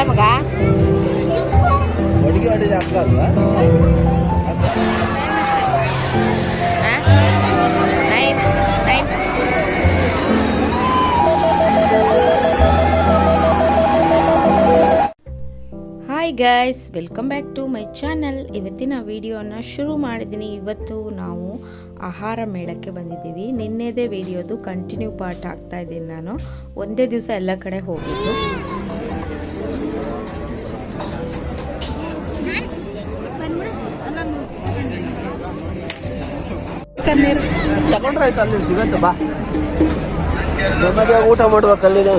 ಯಾರ ಮಗ? ಅಡುಗೆ ಮಾಡಿದ ಅಕ್ಕ ಅಲ್ವಾ? Nine nine hi guys welcome back to my channel ಇವತ್ತಿನ ವಿಡಿಯೋನ ಶುರು ಮಾಡಿದ್ದೀನಿ. ಇವತ್ತು ನಾವು ಆಹಾರ ಮೇಳಕ್ಕೆ ಬಂದಿದ್ದೀವಿ. ನಿನ್ನೆದೇ ವಿಡಿಯೋದು ಕಂಟಿನ್ಯೂ ಪಾರ್ಟ್ ಆಗ್ತಾ ಇದ್ದೀನಿ ನಾನು. ಒಂದೇ ದಿವಸ ಎಲ್ಲ ಕಡೆ ಹೋಗಿದ್ದು. ತಗೊಂಡ್ರೆ ಆಯ್ತು ಅಲ್ಲಿ ಸಿಗತ್ತೆ ಬಾ. ಊಟ ಮಾಡುವ ಅಲ್ಲಿದೆ.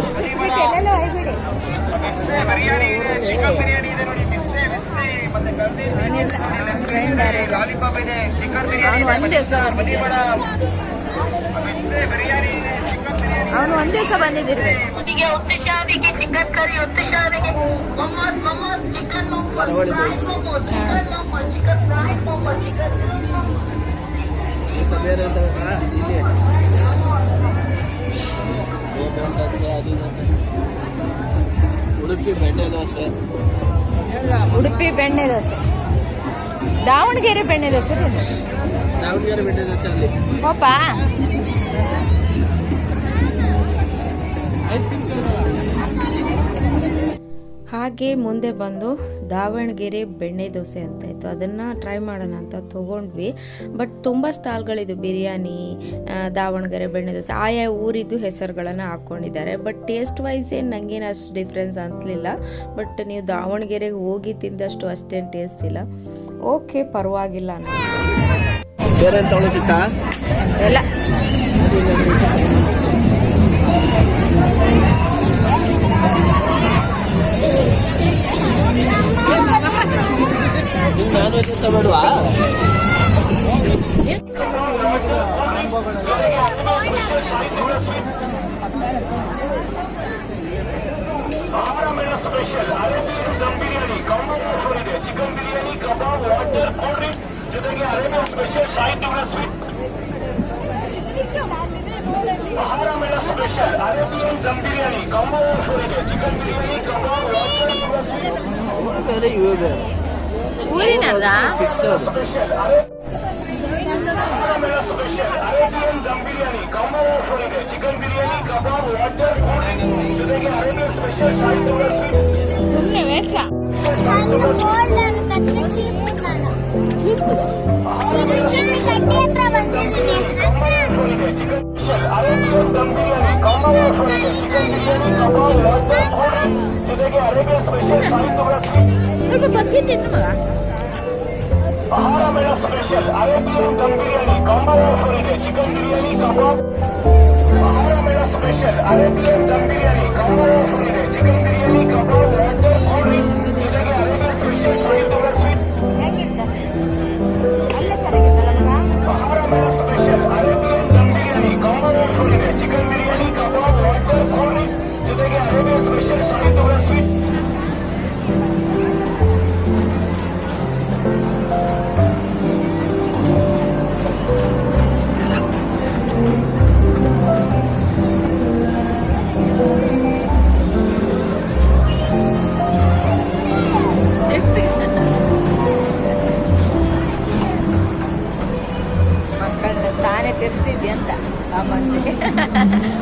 ಅವನು ಒಂದೇ ಸಹ ಬಂದಿದ್ದಿರ್ಬೇಕು ಚಿಕನ್ ಕರಿ ಒತ್ತು ಶಾವಿಗೆ momos momos chicken chicken momos chicken fry momos chicken ಬೇರೆ ಅಂತ ದೋಸೆ ಅದು ಉಡುಪಿ ಬೆಣ್ಣೆ ದೋಸೆ. ಉಡುಪಿ ಬೆಣ್ಣೆ ದೋಸೆ. ದಾವಣಗೆರೆ ಬೆಣ್ಣೆ ದೋಸೆ ದಾವಣಗೆರೆ ಬೆಣ್ಣೆ ದೋಸೆ ಅಲ್ಲಿ. ಹೋಪ? ಹಾಗೆ ಮುಂದೆ ಬಂದು ದಾವಣಗೆರೆ ಬೆಣ್ಣೆ ದೋಸೆ ಅಂತ ಇತ್ತು. ಅದನ್ನು ಟ್ರೈ ಮಾಡೋಣ ಅಂತ ತೊಗೊಂಡ್ವಿ. ಬಟ್ ತುಂಬ ಸ್ಟಾಲ್ಗಳಿದು ಬಿರಿಯಾನಿ ದಾವಣಗೆರೆ ಬೆಣ್ಣೆ ದೋಸೆ ಆಯಾ ಊರಿದ್ದು ಹೆಸರುಗಳನ್ನು ಹಾಕ್ಕೊಂಡಿದ್ದಾರೆ ಬಟ್ ಟೇಸ್ಟ್ ವೈಸ್ ಏನು ನನಗೇನು ಅಷ್ಟು ಡಿಫ್ರೆನ್ಸ್ ಅನಿಸ್ಲಿಲ್ಲ. ಬಟ್ ನೀವು ದಾವಣಗೆರೆಗೆ ಹೋಗಿ ತಿಂದಷ್ಟು ಅಷ್ಟೇನು ಟೇಸ್ಟ್ ಇಲ್ಲ. ಓಕೆ ಪರವಾಗಿಲ್ಲ ಅನ್ನೋ ಬೇರೆ ಅಂತ ತೊಗೊಳಕ್ಕಿತ್ತ ಎಲ್ಲ ನಾನು ಅಂತ ಬೇಡವಾ ಬೇರೆ ಇವೆ ಬೇರೆ ಊರಿನದ ಫಿಕ್ಸ್ ಅದು ಸುಮ್ಮನೆ ವೇಟ್ಲ ಗಡ್ಡೆ ಹತ್ರ ಬಂದಿದ್ದೀನಿ ಸ್ವಲ್ಪ ಬಗ್ಗೆ ತಿನ್ನು ಮಗ ಹೇಗಿತ್ತ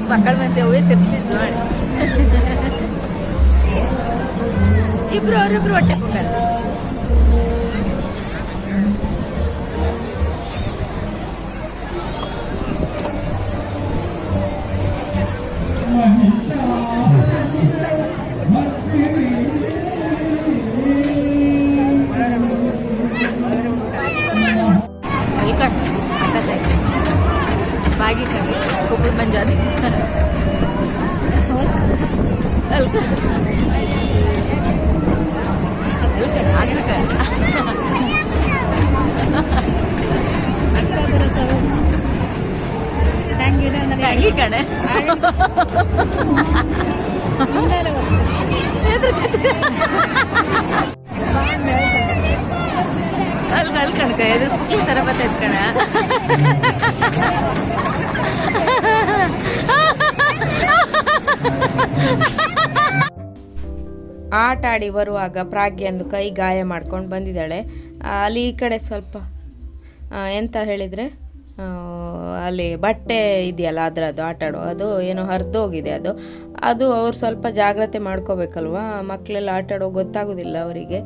ಮಕ್ಕಳ ಮನ್ಸಿಗೆ ಹೂವೇ ತಿರ್ಸ್ತಿದ್ವು ನೋಡಿ. ಇಬ್ರು ಅವರಿಬ್ರು ಹೊಟ್ಟೆ ಹೋಗಲ್ಲ ಕೊಬ್ಬಳು ಮಂಜಾನೆ ಅಲ್ಕ ಅಲ್ಕ ಅಕ್ಕ ತಂಗಿ ಕಣೆ ಅಲ್ಕ ಅಲ್ ಕಣಕ ಎದುರು ಪುಕ್ಲಿ ಥರ ಬರ್ತೈತೆ ಕಣ ಆಟ ಆಡಿ ಬರುವಾಗ ಪ್ರಾಗ್ಯ ಒಂದು ಕೈ ಗಾಯ ಮಾಡ್ಕೊಂಡು ಬಂದಿದ್ದಾಳೆ. ಅಲ್ಲಿ ಈ ಕಡೆ ಸ್ವಲ್ಪ ಎಂತ ಹೇಳಿದರೆ ಅಲ್ಲಿ ಬಟ್ಟೆ ಇದೆಯಲ್ಲ, ಅದರದ್ದು ಆಟ ಆಡೋ ಅದು ಏನೋ ಹರಿದೋಗಿದೆ ಅದು. ಅದು ಅವ್ರು ಸ್ವಲ್ಪ ಜಾಗ್ರತೆ ಮಾಡ್ಕೋಬೇಕಲ್ವಾ? ಮಕ್ಕಳೆಲ್ಲ ಆಟ ಆಡೋ ಗೊತ್ತಾಗೋದಿಲ್ಲ ಅವರಿಗೆ.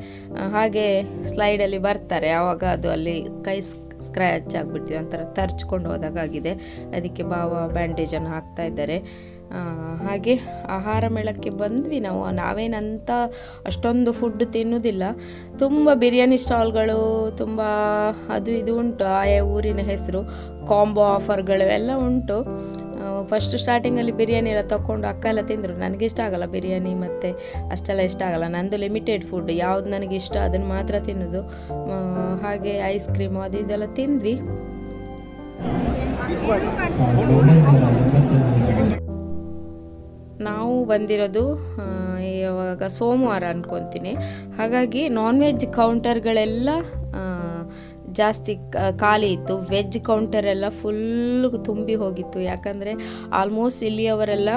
ಹಾಗೆ ಸ್ಲೈಡಲ್ಲಿ ಬರ್ತಾರೆ. ಆವಾಗ ಅದು ಅಲ್ಲಿ ಕೈ ಸ್ಕ್ರ್ಯಾಚ್ ಆಗಿಬಿಟ್ಟಿದೆ, ಒಂಥರ ತರ್ಚ್ಕೊಂಡು ಹೋದಾಗಿದೆ ಅದಕ್ಕೆ ಬಾವ ಬ್ಯಾಂಡೇಜನ್ನು ಹಾಕ್ತಾ ಇದ್ದಾರೆ. ಹಾಗೆ ಆಹಾರ ಮೇಳಕ್ಕೆ ಬಂದ್ವಿ ನಾವು. ನಾವೇನಂತ ಅಷ್ಟೊಂದು ಫುಡ್ ತಿನ್ನೋದಿಲ್ಲ. ತುಂಬ ಬಿರಿಯಾನಿ ಸ್ಟಾಲ್ಗಳು, ತುಂಬ ಅದು ಇದು ಉಂಟು ಆಯಾ ಊರಿನ ಹೆಸರು. ಕಾಂಬೋ ಆಫರ್ಗಳು ಎಲ್ಲ ಉಂಟು. ಫಸ್ಟ್ ಸ್ಟಾರ್ಟಿಂಗಲ್ಲಿ ಬಿರಿಯಾನಿ ಎಲ್ಲ ತಗೊಂಡು ಅಕ್ಕ ಎಲ್ಲ ತಿಂದರು. ನನಗೆ ಇಷ್ಟ ಆಗಲ್ಲ ಬಿರಿಯಾನಿ ಮತ್ತು ಅಷ್ಟೆಲ್ಲ ಇಷ್ಟ ಆಗಲ್ಲ. ನಂದು ಲಿಮಿಟೆಡ್ ಫುಡ್ ಯಾವ್ದು ನನಗೆ ಇಷ್ಟ ಅದನ್ನು ಮಾತ್ರ ತಿನ್ನೋದು. ಹಾಗೆ ಐಸ್ ಕ್ರೀಮು ಅದು ಇದೆಲ್ಲ ತಿಂದ್ವಿ. ನಾವು ಬಂದಿರೋದು ಇವಾಗ ಸೋಮವಾರ ಅಂದ್ಕೊತೀನಿ ಹಾಗಾಗಿ ನಾನ್ ವೆಜ್ ಕೌಂಟರ್ಗಳೆಲ್ಲ ಜಾಸ್ತಿ ಖಾಲಿ ಇತ್ತು. ವೆಜ್ ಕೌಂಟರ್ ಎಲ್ಲ ಫುಲ್ ತುಂಬಿ ಹೋಗಿತ್ತು. ಯಾಕಂದರೆ ಆಲ್ಮೋಸ್ಟ್ ಇಲ್ಲಿಯವರೆಲ್ಲ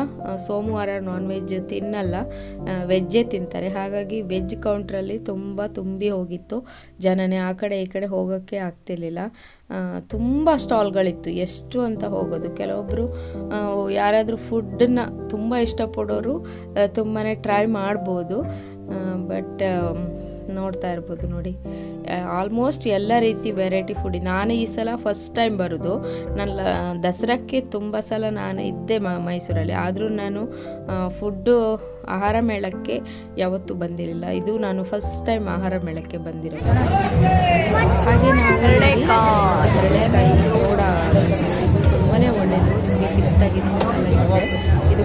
ಸೋಮವಾರ ನಾನ್ ವೆಜ್ ತಿನ್ನಲ್ಲ ವೆಜ್ಜೇ ತಿಂತಾರೆ. ಹಾಗಾಗಿ ವೆಜ್ ಕೌಂಟ್ರಲ್ಲಿ ತುಂಬ ತುಂಬಿ ಹೋಗಿತ್ತು. ಜನನೇ ಆ ಕಡೆ ಈ ಕಡೆ ಹೋಗೋಕ್ಕೆ ಆಗ್ತಿರ್ಲಿಲ್ಲ. ತುಂಬ ಸ್ಟಾಲ್ಗಳಿತ್ತು. ಎಷ್ಟು ಅಂತ ಹೋಗೋದು. ಕೆಲವೊಬ್ಬರು ಯಾರಾದರೂ ಫುಡ್ಡನ್ನ ತುಂಬ ಇಷ್ಟಪಡೋರು ತುಂಬಾ ಟ್ರೈ ಮಾಡ್ಬೋದು. ಬಟ್ ನೋಡ್ತಾ ಇರ್ಬೋದು ನೋಡಿ. ಆಲ್ಮೋಸ್ಟ್ ಎಲ್ಲ ರೀತಿ ವೆರೈಟಿ ಫುಡ್ ನಾನು ಈ ಸಲ ಫಸ್ಟ್ ಟೈಮ್ ಬರೋದು. ನನ್ನ ದಸರಾಕ್ಕೆ ತುಂಬ ಸಲ ನಾನು ಇದ್ದೆ ಮ ಮೈಸೂರಲ್ಲಿ. ಆದರೂ ನಾನು ಫುಡ್ಡು ಆಹಾರ ಮೇಳಕ್ಕೆ ಯಾವತ್ತೂ ಬಂದಿರಲಿಲ್ಲ. ಇದು ನಾನು ಫಸ್ಟ್ ಟೈಮ್ ಆಹಾರ ಮೇಳಕ್ಕೆ ಬಂದಿರೋದು. ಹಾಗೆ ನಾವು ಸೋಡಾ ಇದು ತುಂಬಾ ಒಳ್ಳೆಯದು ನಿಮಗೆ ಇದು.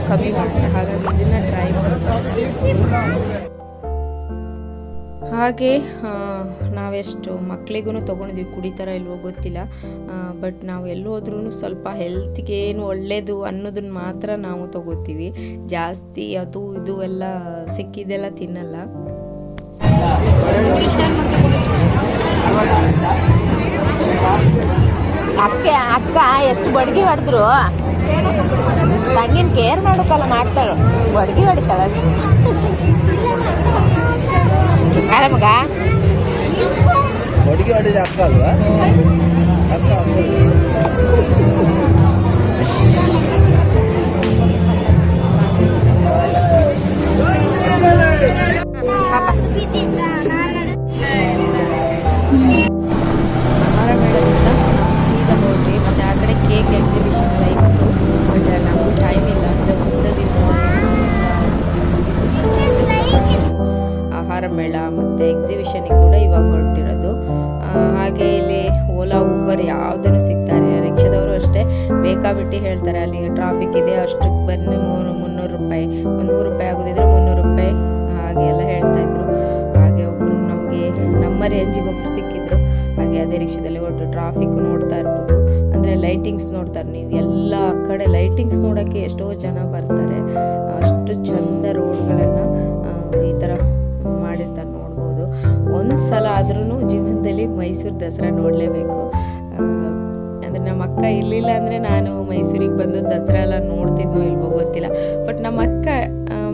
ಕಮ್ಮಿ ಮಾಡುತ್ತೆ. ಹಾಗಾಗಿ ಇದನ್ನು ಟ್ರೈ ಮಾಡಬೇಕು ಹಾಗೆ ನಾವೆಷ್ಟು ಮಕ್ಕಳಿಗೂ ತೊಗೊಂಡಿದ್ವಿ ಕುಡಿತಾರ ಇಲ್ವೋ ಗೊತ್ತಿಲ್ಲ. ಬಟ್ ನಾವು ಎಲ್ಲೋದ್ರೂ ಸ್ವಲ್ಪ ಹೆಲ್ತ್ಗೇನು ಒಳ್ಳೆಯದು ಅನ್ನೋದನ್ನ ಮಾತ್ರ ನಾವು ತಗೋತೀವಿ. ಜಾಸ್ತಿ ಅದು, ಇದು ಎಲ್ಲ ಸಿಕ್ಕಿದೆಲ್ಲ ತಿನ್ನಲ್ಲ. ಅಕ್ಕೆ, ಅಕ್ಕ, ಎಷ್ಟು ಬಡ್ಗಿ ಹೊಡೆದ್ರು? ತಂಗಿನ ಕೇರ್ ಮಾಡೋಕ್ಕಲ್ಲ ಮಾಡ್ತಾಳು. ಬಡ್ಗಿ ಹೊಡಿತಾಳ. ಅಲ್ಲ ಮಗ ಅಡುಗೆ ಮಾಡಿದ ಅಕ್ಕ ಅಲ್ವಾ ಅಕ್ಕ ಅಕ್ಕ ಲೈಟಿಂಗ್ಸ್ ನೋಡ್ತಾರೆ ನೀವು. ಎಲ್ಲ ಕಡೆ ಲೈಟಿಂಗ್ಸ್ ನೋಡೋಕ್ಕೆ ಎಷ್ಟೋ ಜನ ಬರ್ತಾರೆ. ಅಷ್ಟು ಚಂದ ರೋಡ್ಗಳನ್ನು ಈ ಥರ ಮಾಡಿರ್ತಾರೆ ನೋಡ್ಬೋದು. ಒಂದು ಸಲ ಆದ್ರೂ ಜೀವನದಲ್ಲಿ ಮೈಸೂರು ದಸರಾ ನೋಡಲೇಬೇಕು. ಅಂದರೆ ನಮ್ಮ ಅಕ್ಕ ಇರಲಿಲ್ಲ ಅಂದರೆ ನಾನು ಮೈಸೂರಿಗೆ ಬಂದು ದಸರಾ ಎಲ್ಲ ನೋಡ್ತಿದ್ನೋ ಇಲ್ವೋ ಗೊತ್ತಿಲ್ಲ. ಬಟ್ ನಮ್ಮ ಅಕ್ಕ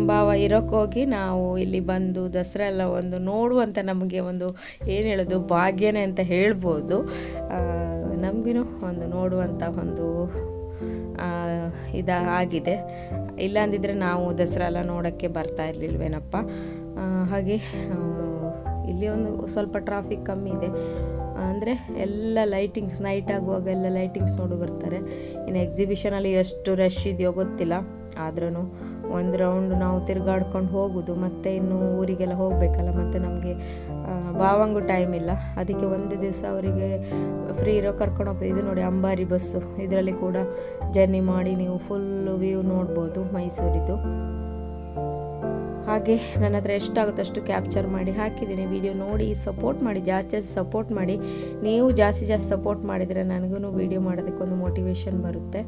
ಭಾವ ಇರೋಕ್ಕೋಗಿ ನಾವು ಇಲ್ಲಿ ಬಂದು ದಸರಾ ಎಲ್ಲ ಒಂದು ನೋಡುವಂಥ ನಮಗೆ ಒಂದು ಏನು ಹೇಳೋದು, ಭಾಗ್ಯನೇ ಅಂತ ಹೇಳ್ಬೋದು. ನಮಗೂ ಒಂದು ನೋಡುವಂಥ ಒಂದು ಇದು ಆಗಿದೆ. ಇಲ್ಲ ಅಂದಿದ್ರೆ ನಾವು ದಸರಾ ಎಲ್ಲ ನೋಡೋಕ್ಕೆ ಬರ್ತಾ ಇರಲಿಲ್ವೇನಪ್ಪ? ಹಾಗೆ ಇಲ್ಲಿ ಒಂದು ಸ್ವಲ್ಪ ಟ್ರಾಫಿಕ್ ಕಮ್ಮಿ ಇದೆ. ಅಂದರೆ ಎಲ್ಲ ಲೈಟಿಂಗ್ಸ್ ನೈಟ್ ಆಗುವಾಗ ಎಲ್ಲ ಲೈಟಿಂಗ್ಸ್ ನೋಡು ಬರ್ತಾರೆ. ಇನ್ನು ಎಕ್ಸಿಬಿಷನಲ್ಲಿ ಎಷ್ಟು ರಶ್ ಇದೆಯೋ ಗೊತ್ತಿಲ್ಲ. ಆದ್ರೂ ಒಂದು ರೌಂಡ್ ನಾವು ತಿರುಗಾಡ್ಕೊಂಡು ಹೋಗೋದು. ಮತ್ತು ಇನ್ನು ಊರಿಗೆಲ್ಲ ಹೋಗಬೇಕಲ್ಲ, ಮತ್ತು ನಮಗೆ ಭಾವಂಗೂ ಟೈಮ್ ಇಲ್ಲ. ಅದಕ್ಕೆ ಒಂದು ದಿವಸ ಅವರಿಗೆ ಫ್ರೀ ಇರೋ ಕರ್ಕೊಂಡು ಹೋಗ್ತೀವಿ ಇದು ನೋಡಿ, ಅಂಬಾರಿ ಬಸ್ಸು ಇದರಲ್ಲಿ ಕೂಡ ಜರ್ನಿ ಮಾಡಿ ನೀವು ಫುಲ್ ವ್ಯೂ ನೋಡ್ಬೋದು ಮೈಸೂರಿದು ಹಾಗೆ ನನ್ನ ಹತ್ರ ಎಷ್ಟಾಗುತ್ತೆ ಅಷ್ಟು ಕ್ಯಾಪ್ಚರ್ ಮಾಡಿ ಹಾಕಿದ್ದೀನಿ. ವಿಡಿಯೋ ನೋಡಿ ಸಪೋರ್ಟ್ ಮಾಡಿ, ಜಾಸ್ತಿ ಜಾಸ್ತಿ ಸಪೋರ್ಟ್ ಮಾಡಿ. ನೀವು ಜಾಸ್ತಿ ಜಾಸ್ತಿ ಸಪೋರ್ಟ್ ಮಾಡಿದರೆ ನನಗೂ ವಿಡಿಯೋ ಮಾಡೋದಕ್ಕೊಂದು ಮೋಟಿವೇಶನ್ ಬರುತ್ತೆ.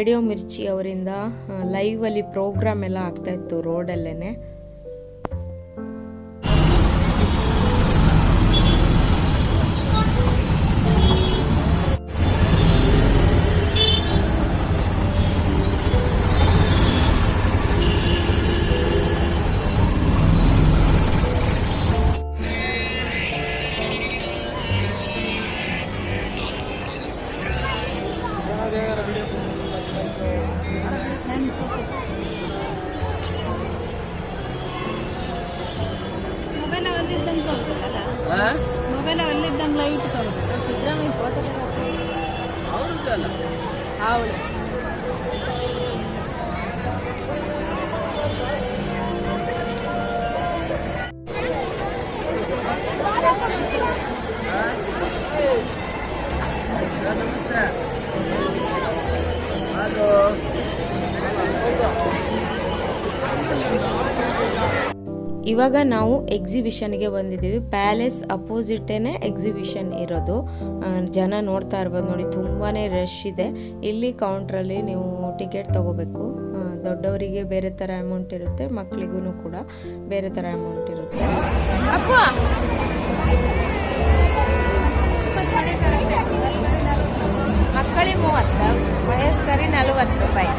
ರೇಡಿಯೋ ಮಿರ್ಚಿ ಅವರಿಂದ ಲೈವಲ್ಲಿ ಪ್ರೋಗ್ರಾಮ್ ಎಲ್ಲ ಆಗ್ತಾಯಿತ್ತು ರೋಡಲ್ಲೇ ಇವಾಗ ನಾವು ಎಕ್ಸಿಬಿಷನ್ಗೆ ಬಂದಿದ್ದೀವಿ. ಪ್ಯಾಲೇಸ್ ಅಪೋಸಿಟೇನೆ ಎಕ್ಸಿಬಿಷನ್ ಇರೋದು. ಜನ ನೋಡ್ತಾ ಇರ್ಬೋದು ನೋಡಿ ತುಂಬಾ ರಶ್ ಇದೆ. ಇಲ್ಲಿ ಕೌಂಟ್ರಲ್ಲಿ ನೀವು ಟಿಕೆಟ್ ತಗೋಬೇಕು. ದೊಡ್ಡವರಿಗೆ ಬೇರೆ ಥರ ಅಮೌಂಟ್ ಇರುತ್ತೆ ಮಕ್ಕಳಿಗೂ ಕೂಡ ಬೇರೆ ಥರ ಅಮೌಂಟ್ ಇರುತ್ತೆ. ಮಕ್ಕಳಿಗೆ ಮೂವತ್ತು ವಯಸ್ಕರಿ ನಲವತ್ತು ರೂಪಾಯಿ.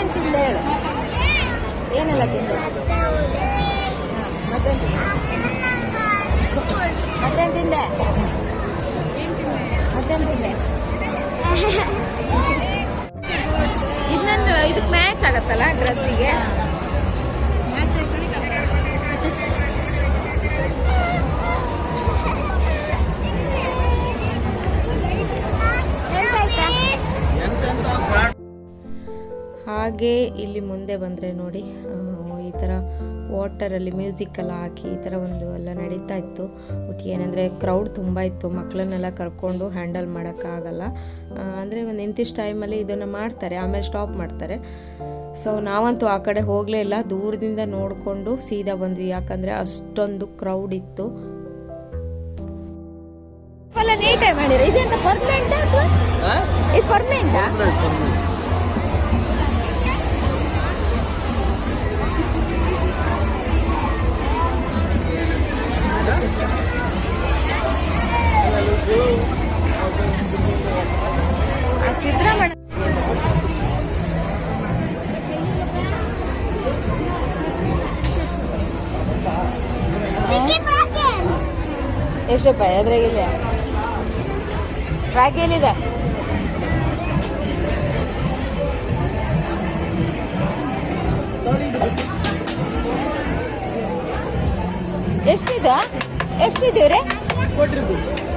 ಏನೇನು ತಿಂದ ಹೇಳು? ಏನೆಲ್ಲ ತಿಂದ? ಮತ್ತೆ ಮತ್ತೇನು ತಿಂದೆ. ಮತ್ತೇನು ತಿಂದೆ. ಇನ್ನೊಂದು, ಇದಕ್ಕೆ ಮ್ಯಾಚ್ ಆಗತ್ತಲ್ಲ ಡ್ರೆಸ್ಸಿಗೆ ಹಾಗೆ ಇಲ್ಲಿ ಮುಂದೆ ಬಂದರೆ ನೋಡಿ ಈ ಥರ ವಾಟರಲ್ಲಿ ಮ್ಯೂಸಿಕ್ ಎಲ್ಲ ಹಾಕಿ ಈ ಥರ ಒಂದು ಎಲ್ಲ ನಡೀತಾ ಇತ್ತು. ಬಟ್ ಏನಂದರೆ ಕ್ರೌಡ್ ತುಂಬ ಇತ್ತು. ಮಕ್ಕಳನ್ನೆಲ್ಲ ಕರ್ಕೊಂಡು ಹ್ಯಾಂಡಲ್ ಮಾಡೋಕ್ಕಾಗಲ್ಲ ಅಂದರೆ ಒಂದು ಇಂತಿಷ್ಟು ಟೈಮಲ್ಲಿ ಇದನ್ನು ಮಾಡ್ತಾರೆ ಆಮೇಲೆ ಸ್ಟಾಪ್ ಮಾಡ್ತಾರೆ. ಸೊ ನಾವಂತೂ ಆ ಕಡೆ ಹೋಗಲೇ ಇಲ್ಲ. ದೂರದಿಂದ ನೋಡಿಕೊಂಡು ಸೀದಾ ಬಂದ್ವಿ. ಯಾಕಂದರೆ ಅಷ್ಟೊಂದು ಕ್ರೌಡ್ ಇತ್ತು. ನೀಟಾಗಿ ಮಾಡಿರ. ಪರ್ಮನೆಂಟ್ ಇದು ಪರ್ಮನೆಂಟಾ ಎಷ್ಟು ರೂಪಾಯಿ ಅದ್ರಾಗಿಲ್ಲ ರಾಗಿ ಎಲ್ಲಿದೆ? ರೀ ಫೋರ್ಟಿ ಆಮೇಲೆ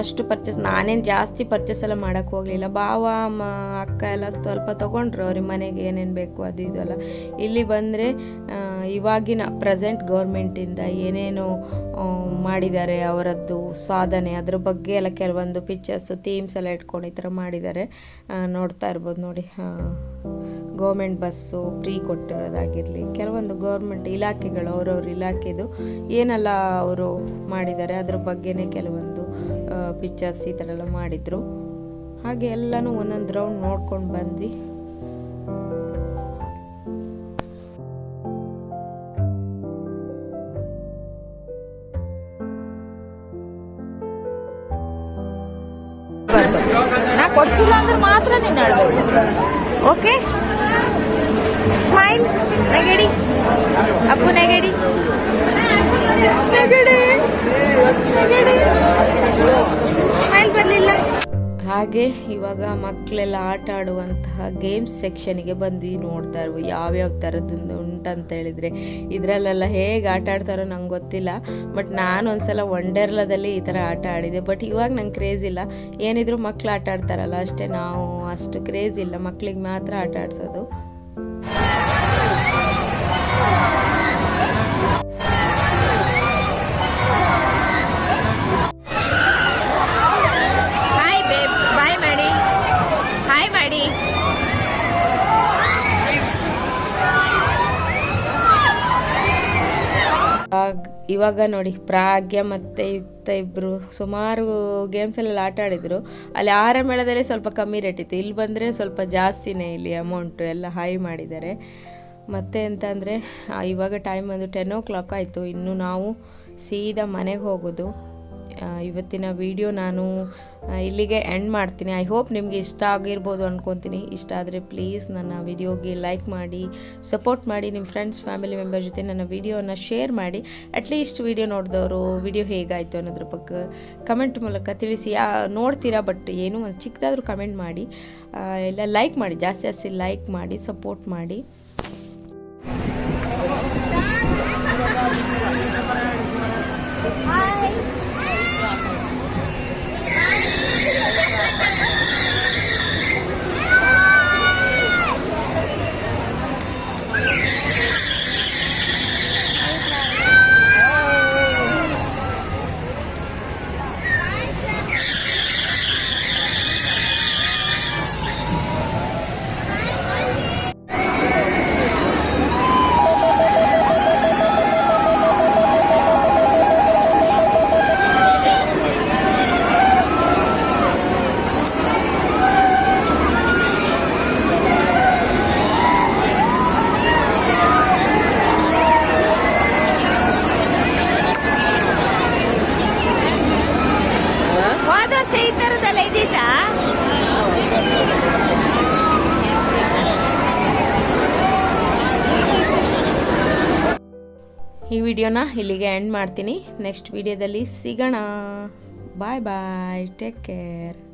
ಅಷ್ಟು ಪರ್ಚೇಸ್ ನಾನೇನು ಜಾಸ್ತಿ ಪರ್ಚೇಸ್ ಎಲ್ಲ ಮಾಡೋಕ್ಕೆ ಹೋಗಲಿಲ್ಲ. ಬಾವ ಅಮ್ಮ, ಅಕ್ಕ ಎಲ್ಲ ಸ್ವಲ್ಪ ತೊಗೊಂಡ್ರು ಅವ್ರ ಮನೆಗೆ ಏನೇನು ಬೇಕು ಅದು ಇದು ಎಲ್ಲ. ಇಲ್ಲಿ ಬಂದರೆ ಇವಾಗಿನ ಪ್ರೆಸೆಂಟ್ ಗೌರ್ಮೆಂಟಿಂದ ಏನೇನು ಮಾಡಿದ್ದಾರೆ ಅವರದ್ದು ಸಾಧನೆ. ಅದ್ರ ಬಗ್ಗೆ ಎಲ್ಲ ಕೆಲವೊಂದು ಪಿಕ್ಚರ್ಸು ಥೀಮ್ಸ್ ಎಲ್ಲ ಇಟ್ಕೊಂಡು ಈ ಥರ ಮಾಡಿದ್ದಾರೆ. ನೋಡ್ತಾ ಇರ್ಬೋದು ನೋಡಿ. ಗೌರ್ಮೆಂಟ್ ಬಸ್ಸು ಫ್ರೀ ಕೊಟ್ಟಿರೋದಾಗಿರಲಿ, ಕೆಲವೊಂದು ಗೌರ್ಮೆಂಟ್ ಇಲಾಖೆಗಳು, ಅವ್ರವ್ರ ಇಲಾಖೆದು ಏನೆಲ್ಲ ಅವರು ಮಾಡಿದ್ದಾರೆ, ಅದ್ರ ಬಗ್ಗೆನೇ ಕೆಲವೊಂದು ಪಿಕ್ಚರ್ಸ್ ಈ ಥರ ಎಲ್ಲ ಮಾಡಿದರು. ಹಾಗೆ ಎಲ್ಲನೂ ಒಂದೊಂದು ರೌಂಡ್ ನೋಡ್ಕೊಂಡು ಬಂದ್ವಿ. ನಾ ಕೊಡ್ತಿಲ್ಲ ಅಂದ್ರೆ ಮಾತ್ರ ನೀನು ಓಕೆ ಸ್ಮೈಲ್ ನೆಗೆಡಿ. ಅಪ್ಪು, ನೆಗಡಿ. ನೆಗೆಡಿ. ಹಾಗೆ ಇವಾಗ ಮಕ್ಕಳೆಲ್ಲ ಆಟ ಆಡುವಂತಹ ಗೇಮ್ಸ್ ಸೆಕ್ಷನ್ಗೆ ಬಂದ್ವಿ, ನೋಡ್ತಾ ಇರ್ಬೋದು. ಯಾವ್ಯಾವ ಥರದ್ದು ಉಂಟಂತ ಹೇಳಿದರೆ, ಇದರಲ್ಲೆಲ್ಲ ಹೇಗೆ ಆಟ ಆಡ್ತಾರೋ ನಂಗೆ ಗೊತ್ತಿಲ್ಲ. ಬಟ್ ನಾನು ಒಂದ್ಸಲ ವಂಡರ್ಲಾದಲ್ಲಿ ಈ ಥರ ಆಟ ಆಡಿದೆ ಬಟ್ ಇವಾಗ ನಂಗೆ ಕ್ರೇಜ್ ಇಲ್ಲ. ಏನಿದ್ರು ಮಕ್ಕಳು ಆಟ ಆಡ್ತಾರಲ್ಲ, ಅಷ್ಟೇ ನಾವು ಅಷ್ಟು ಕ್ರೇಜ್ ಇಲ್ಲ. ಮಕ್ಕಳಿಗೆ ಮಾತ್ರ ಆಟ ಆಡ್ಸೋದು. ಇವಾಗ ನೋಡಿ, ಪ್ರಾಗ್ಯ ಮತ್ತು ಯುಕ್ತ ಇಬ್ಬರು ಸುಮಾರು ಗೇಮ್ಸಲ್ಲೆಲ್ಲ ಆಟ ಆಡಿದರು. ಅಲ್ಲಿ ಆರ ಮೇಳದಲ್ಲಿ ಸ್ವಲ್ಪ ಕಮ್ಮಿ ರೇಟ್ ಇತ್ತು. ಇಲ್ಲಿ ಬಂದರೆ ಸ್ವಲ್ಪ ಜಾಸ್ತಿನೇ ಇಲ್ಲಿ ಅಮೌಂಟು ಎಲ್ಲ ಹೈ ಮಾಡಿದ್ದಾರೆ. ಮತ್ತೆ ಎಂತ ಅಂದರೆ ಇವಾಗ ಟೈಮ್ ಬಂದು ಟೆನ್ ಓ ಕ್ಲಾಕ್ ಆಯಿತು. ಇನ್ನು ನಾವು ಸೀದಾ ಮನೆಗೆ ಹೋಗೋದು. ಇವತ್ತಿನ ವಿಡಿಯೋ ನಾನು ಇಲ್ಲಿಗೆ ಎಂಡ್ ಮಾಡ್ತೀನಿ. ಐ ಹೋಪ್ ನಿಮಗೆ ಇಷ್ಟ ಆಗಿರ್ಬೋದು ಅಂದ್ಕೊತೀನಿ ಇಷ್ಟ ಆದರೆ ಪ್ಲೀಸ್ ನನ್ನ ವಿಡಿಯೋಗೆ ಲೈಕ್ ಮಾಡಿ ಸಪೋರ್ಟ್ ಮಾಡಿ ನಿಮ್ಮ ಫ್ರೆಂಡ್ಸ್ ಫ್ಯಾಮಿಲಿ ಮೆಂಬರ್ ಜೊತೆ ನನ್ನ ವಿಡಿಯೋನ ಶೇರ್ ಮಾಡಿ. ಅಟ್ಲೀಸ್ಟ್ ವಿಡಿಯೋ ನೋಡಿದವರು ವಿಡಿಯೋ ಹೇಗಾಯಿತು ಅನ್ನೋದ್ರ ಬಗ್ಗೆ ಕಮೆಂಟ್ ಮೂಲಕ ತಿಳಿಸಿ. ನೋಡ್ತೀರಾ ಬಟ್ ಏನೂ ಒಂದು ಚಿಕ್ಕದಾದ್ರೂ ಕಮೆಂಟ್ ಮಾಡಿ. ಎಲ್ಲ ಲೈಕ್ ಮಾಡಿ, ಜಾಸ್ತಿ ಜಾಸ್ತಿ ಲೈಕ್ ಮಾಡಿ ಸಪೋರ್ಟ್ ಮಾಡಿ. ಇಲ್ಲಿಗೆ ಎಂಡ್ ಮಾಡ್ತೀನಿ. ನೆಕ್ಸ್ಟ್ ವಿಡಿಯೋದಲ್ಲಿ ಸಿಗೋಣ. ಬಾಯ್ ಬಾಯ್ ಟೇಕ್ ಕೇರ್